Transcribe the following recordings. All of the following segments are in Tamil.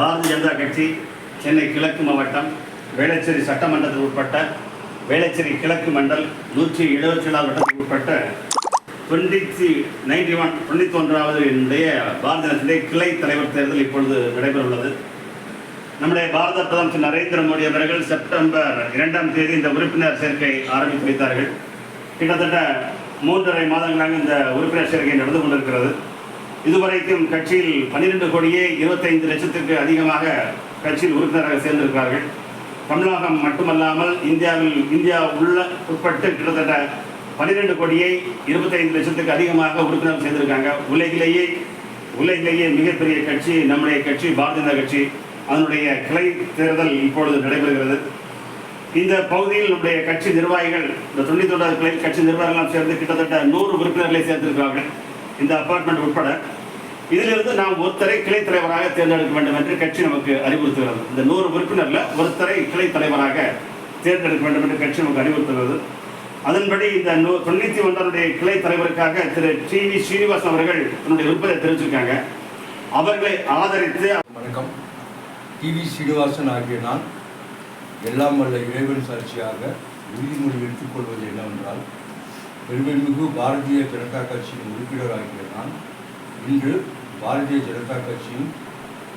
பாரதிய ஜனதா கட்சி சென்னை கிழக்கு மாவட்டம் வேளச்சேரி சட்டமன்றத்துக்கு உட்பட்ட வேளச்சேரி கிழக்கு மண்டல் நூற்றி எழுபத்தி ஏழாவது வட்டத்துக்கு உட்பட்ட டுவெண்ட்டி நைன்டி ஒன் தொண்ணூற்றி ஒன்றாவது என்னுடைய பாரதிய ஜனதா கிளை தலைவர் தேர்தல் இப்பொழுது நடைபெற உள்ளது நம்முடைய பாரத பிரதமர் திரு நரேந்திர மோடி அவர்கள் செப்டம்பர் இரண்டாம் தேதி இந்த உறுப்பினர் சேர்க்கை ஆரம்பித்து வைத்தார்கள். கிட்டத்தட்ட மூன்றரை மாதங்களாக இந்த உறுப்பினர் சேர்க்கை நடந்து கொண்டிருக்கிறது. இதுவரைக்கும் கட்சியில் பன்னிரெண்டு கோடியே இருபத்தைந்து லட்சத்துக்கு அதிகமாக கட்சியில் உறுப்பினராக சேர்ந்திருக்கிறார்கள். தமிழகம் மட்டுமல்லாமல் இந்தியாவில் இந்தியா உள்ள உட்பட்டு கிட்டத்தட்ட பன்னிரெண்டு கோடியே இருபத்தைந்து லட்சத்துக்கு அதிகமாக உறுப்பினர் சேர்ந்திருக்காங்க. உலகிலேயே உலகிலேயே மிகப்பெரிய கட்சி நம்முடைய கட்சி பாரதிய ஜனதா கட்சி அதனுடைய கிளை தேர்தல் இப்பொழுது நடைபெறுகிறது. இந்த பகுதியில் நம்முடைய கட்சி நிர்வாகிகள் இந்த தொண்ணூத்தி ஒன்றாவது கிளை கட்சி நிர்வாகிகள் சேர்ந்து கிட்டத்தட்ட நூறு உறுப்பினர்களை சேர்ந்திருக்கிறார்கள் இந்த அப்பார்ட்மெண்ட் உட்பட இதிலிருந்து நாம் ஒருத்தரை கிளை தலைவராக தேர்ந்தெடுக்க வேண்டும் என்று கட்சி நமக்கு அறிவுறுத்துகிறது. இந்த நூறு உறுப்பினர்ல ஒருத்தரை கிளை தலைவராக தேர்ந்தெடுக்க வேண்டும் என்று கட்சி நமக்கு அறிவுறுத்துகிறது. அதன்படி இந்த நூ தொண்ணூற்றி ஒன்றாருடைய கிளை தலைவருக்காக திரு டி வி ஸ்ரீனிவாசன் அவர்கள் தன்னுடைய விருப்பத்தை தெரிவிச்சிருக்காங்க. அவர்களை ஆதரித்து வணக்கம். டிவி ஸ்ரீனிவாசன் ஆகிய நான் எல்லாம் வல்ல இறைவன் சாட்சியாக உறுதிமொழி எடுத்துக்கொள்வது என்னவென்றால் பெருமைமிகு பாரதிய ஜனதா கட்சியின் உறுப்பினராகிய நான் இன்று பாரதிய ஜனதா கட்சியின்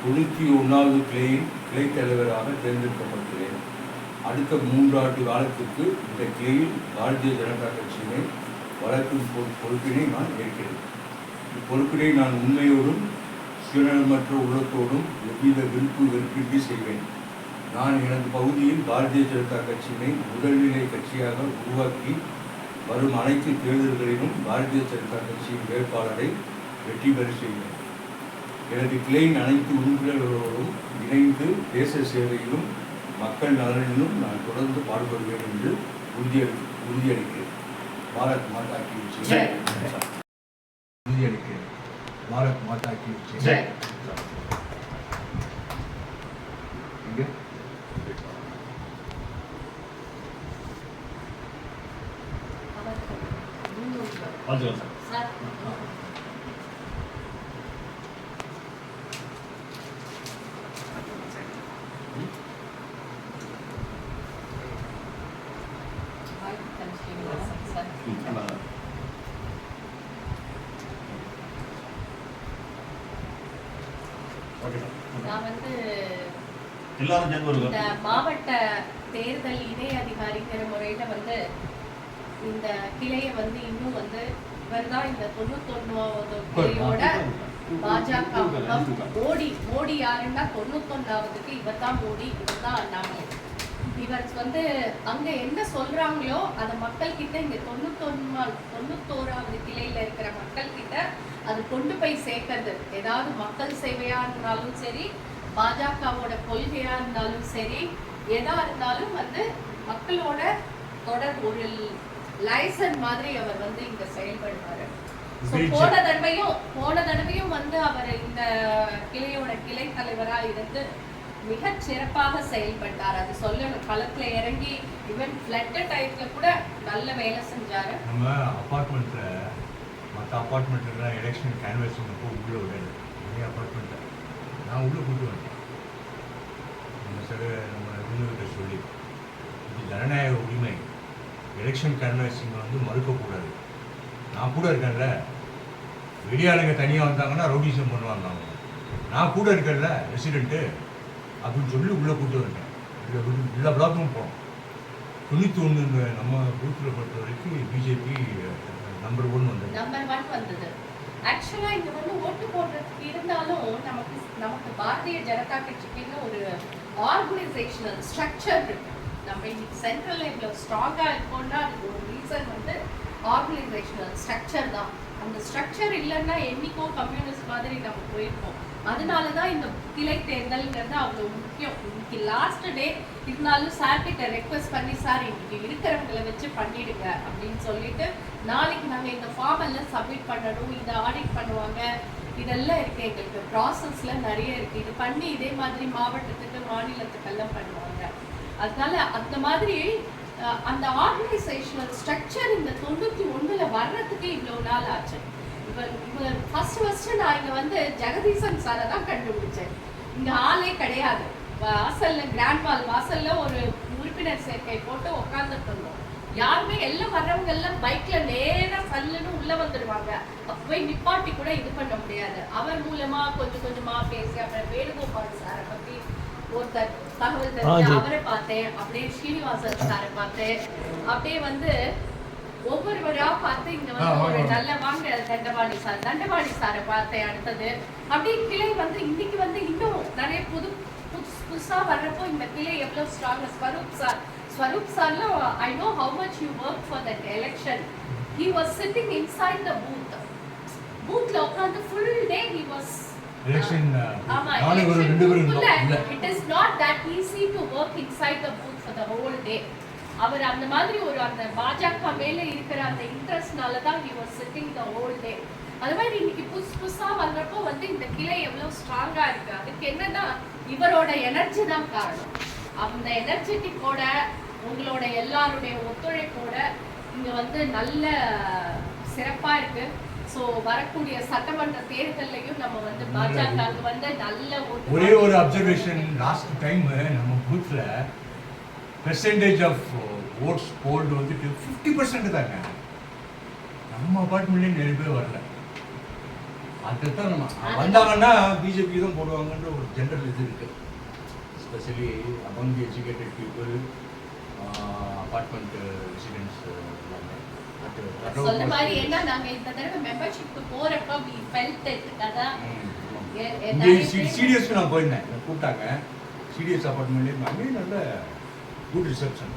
தொண்ணூற்றி ஒன்றாவது கிளையின் கிளை தலைவராக தேர்ந்தெடுக்கப்பட்டுள்ளேன். அடுத்த மூன்றாண்டு காலத்துக்கு இந்த கிளையில் பாரதிய ஜனதா கட்சியினை வளர்க்கும் பொறுப்பினை நான் ஏற்கிறேன். இப்பொறுப்பினை நான் உண்மையோடும் சுயநலமற்ற உள்ளத்தோடும் எவ்வித விருப்பு வெறுப்பின்றி செய்வேன். நான் எனது பகுதியில் பாரதிய ஜனதா கட்சியினை முதல்நிலை கட்சியாக உருவாக்கி வரும் அனைத்து தேர்தல்களிலும் பாரதிய ஜனதா கட்சியின் வேட்பாளரை வெற்றி பெற செய்வேன் எனது கிளையின் அனைத்து உறுப்பினர்களோடும் இணைந்து தேச சேவையிலும் மக்கள் நலனிலும் நான் தொடர்ந்து பாடுபடுவேன் என்று உறுதியளி உறுதியளிக்கிறேன் பாரத் மாதா கி. உறுதியளிக்கிறேன் பாரத் மாதா கி. இங்க. வாழ்த்துக்கள் சார் ம், நல்லா. Okay sir. நான் வந்து மாவட்ட தேர்தல் இணை அதிகாரிங்கிற முறையில வந்து இந்த கிளையை வந்து இன்னும் வந்து இவர் தான் இந்த தொண்ணூத்தொன்னாவது கிளையோட பாஜக மோடி மோடி யாருன்னா தொண்ணூத்தொன்னாவதுக்கு இவர் தான் மோடி இவர் தான் அண்ணாமலை. இவர் வந்து அங்க என்ன சொல்றாங்களோ அதை மக்கள் கிட்ட இங்க தொண்ணூத்தொன்னா தொண்ணூத்தோராவது கிளையில இருக்கிற மக்கள் கிட்ட அது கொண்டு போய் சேர்க்கறது. ஏதாவது மக்கள் சேவையா இருந்தாலும் சரி பாஜகவோட கொள்கையா இருந்தாலும் சரி எதா இருந்தாலும் வந்து மக்களோட தொடர் ஒரு லைசன் மாதிரி அவர் வந்து இங்க செயல்படுவாரு. போன தடவையும் போன தடவையும் வந்து அவர் இந்த கிளையோட கிளை தலைவரா இருந்து மிகச் சிறப்பாக செயல்பட்டார். அது சொல்லணும் களத்துல இறங்கி ஈவன் ஃபிளட் டைத்துல கூட நல்ல வேலை செஞ்சாரு. நம்ம அப்பார்ட்மெண்ட்டில் மற்ற அப்பார்ட்மெண்ட்டுலாம் எலெக்ஷன் கேன்வஸ் பண்ணப்போ உள்ளே விடல நிறைய அப்பார்ட்மெண்ட்டில் நான் உள்ளே கூட்டு வந்தேன் நம்ம சார் நம்ம விருந்துகிட்ட சொல்லி இது ஜனநாயக உரிமை எலெக்ஷன் கேன்வஸிங் வந்து மறுக்கக்கூடாது. நான் கூட இருக்கேன்ல. வெளியாளுங்க தனியாக வந்தாங்கன்னா ரவுடிசம் பண்ணுவாங்க அவங்க. நான் கூட இருக்கேன்ல ரெசிடெண்ட்டு அப்படின்னு சொல்லி உள்ளே கூட்டு வந்தேன் எல்லா பிளாக்கும் போனோம். தொண்ணூற்றி ஒன்று நம்ம பூத்தில் பொறுத்த வரைக்கும் பிஜேபி நம்பர் ஒன் வந்தது. நம்பர் ஒன் வந்தது. ஆக்சுவலா இங்கே வந்து ஓட்டு போடுறதுக்கு இருந்தாலும் நமக்கு நமக்கு பாரதிய ஜனதா கட்சிக்குன்னு ஒரு ஆர்கனைசேஷனல் ஸ்ட்ரக்சர் இருக்கு. நம்ம இன்னைக்கு சென்ட்ரல் இவ்வளோ ஸ்ட்ராங்கா இருக்கோம்னா அதுக்கு ஒரு ரீசன் வந்து ஆர்கனைசேஷனல் ஸ்ட்ரக்சர் தான். அந்த ஸ்ட்ரக்சர் இல்லைன்னா என்னைக்கோ கம்யூனிஸ்ட் மாதிரி நம்ம போயிருப்போம். அதனால தான் இந்த கிளை தேர்தல்ங்கிறது அவ்வளோ முக்கியம். இன்னைக்கு லாஸ்ட் டே இருந்தாலும் சார் கிட்ட ரெக்வஸ்ட் பண்ணி சார் இன்னைக்கு இருக்கிறவங்களை வச்சு பண்ணிடுங்க அப்படின்னு சொல்லிட்டு நாளைக்கு நாங்கள் இந்த ஃபார்ம் எல்லாம் சப்மிட் பண்ணணும் இதை ஆடிட் பண்ணுவாங்க. இதெல்லாம் இருக்குது எங்களுக்கு ப்ராசஸில் நிறைய இருக்குது இது பண்ணி இதே மாதிரி மாவட்டத்துக்கு மாநிலத்துக்கெல்லாம் பண்ணுவாங்க. அதனால அந்த மாதிரி அந்த ஆர்கனைசேஷனல் ஸ்ட்ரக்சர் இந்த தொண்ணூத்தி ஒண்ணுல வர்றதுக்கு இவ்வளவு நாள் ஆச்சு. இப்போ ஃபர்ஸ்ட் ஃபர்ஸ்ட் நான் இங்க வந்து ஜெகதீசன் சாரை தான் கண்டுபிடிச்சேன். இங்க ஆளே கிடையாது. வாசல்ல கிராண்ட் வால் வாசல்ல ஒரு உறுப்பினர் சேர்க்கை போட்டு உட்கார்ந்துட்டு இருந்தோம். யாருமே எல்லாம் வர்றவங்க எல்லாம் பைக்ல நேரா சல்லுன்னு உள்ள வந்துடுவாங்க அப்ப போய் நிப்பாட்டி கூட இது பண்ண முடியாது. அவர் மூலமா கொஞ்சம் கொஞ்சமா பேசி அப்புறம் வேணுகோபால் சாரை பத்தி ஒருத்தர் தகவல் தெரிஞ்சு அவரை பார்த்தேன். அப்படியே ஸ்ரீனிவாசன் சாரை பார்த்தேன். அப்படியே வந்து ஒவ்வொருவரா பார்த்து இங்க வந்து ஒரு. நல்ல வாங்க தண்டபாணி சார் தண்டபாணி சாரை பார்த்தேன் அடுத்தது. அப்படியே கிளை வந்து இன்னைக்கு வந்து இன்னும் நிறைய புது புதுசு புதுசா வர்றப்போ இந்த கிளை எவ்வளவு strong Swaroop sir Swaroop Sarala I know how much you work for that election he was sitting inside the booth பூத்ல உட்கார்ந்து full day he was election ஆமா நானும் ஒரு ரெண்டு பேரும் இருந்தோம். இல்ல. It is not that easy to work inside the booth for the whole day அவர் அந்த மாதிரி ஒரு அந்த பாஜக மேல இருக்கிற அந்த இன்ட்ரெஸ்ட்னால தான் he was sitting the whole day அது மாதிரி இன்னைக்கு புதுசு புதுசா வர்றப்போ வந்து இந்த கிளை எவ்வளவு ஸ்ட்ராங்கா இருக்கு. அதுக்கு என்னன்னா இவரோட எனர்ஜி தான் காரணம். அந்த எனர்ஜெட்டிக்கோட உங்களோட எல்லாருடைய ஒத்துழைப்போட இங்க வந்து நல்ல சிறப்பா இருக்கு. வரக்கூடிய சட்டமன்ற தேர்தல்லையும் நம்ம வந்து பாஜக வந்து நல்ல ஓட்டு ஒரே ஒரு அப்சர்வேஷன் லாஸ்ட் டைம் நம்ம பூத்ல பெர்சன்டேஜ் ஆஃப் ஓட்ஸ் போல்டு வந்துட்டு ஃபிஃப்டி பர்சன்ட் தாங்க. நம்ம அபார்ட்மெண்ட்லேயும் நிறைய பேர் வரல. அதுதான் நம்ம வந்தாங்கன்னா பிஜேபி தான் போடுவாங்கன்ற ஒரு ஜென்ரல் இது இருக்கு. Especially among educated people apartment residents சொன்ன மாதிரி என்ன நாங்க இந்த தடவை மெம்பர்ஷிப்க்கு போறப்ப we felt it. அதான் எ- எ- இங்கே நிறைய பேர் சிடிஎஸ்க்கு நான் போயிருந்தேன். கூப்பிட்டாங்க. சிடிஎஸ் அப்பார்ட்மெண்ட்லேயே நல்ல குட் ரிசப்ஷன்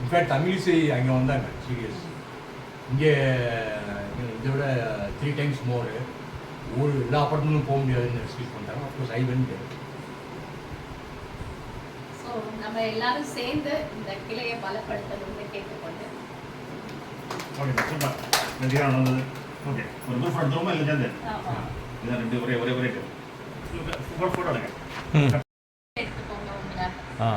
இன்ஃபேக்ட் தமிழிசை அங்கே வந்தாங்க சிடிஎஸ் இங்கே இதை விட த்ரீ டைம்ஸ் மோர் ஒரு எல்லா அப்பார்ட்மெண்ட்டும் போக முடியாதுன்னு ரெஸ்கியூஸ் பண்ணிட்டாங்க. அப்கோர்ஸ் ஐ So, நம்ம எல்லாரும் சேர்ந்து இந்த கிளையை பலப்படுத்தணும்னு கேட்டுக்கொண்டு. ஓகே சூப்பர் நன்றியாக நடந்தது ஓகே ஒரு குரூப் எடுத்துருமா இல்லை சேர்ந்து? ஆமா. இதான் ரெண்டு ஒரே ஒரே ஒரே ஃபோட்டோ எடுங்க எடுத்துக்கோங்க. ஆ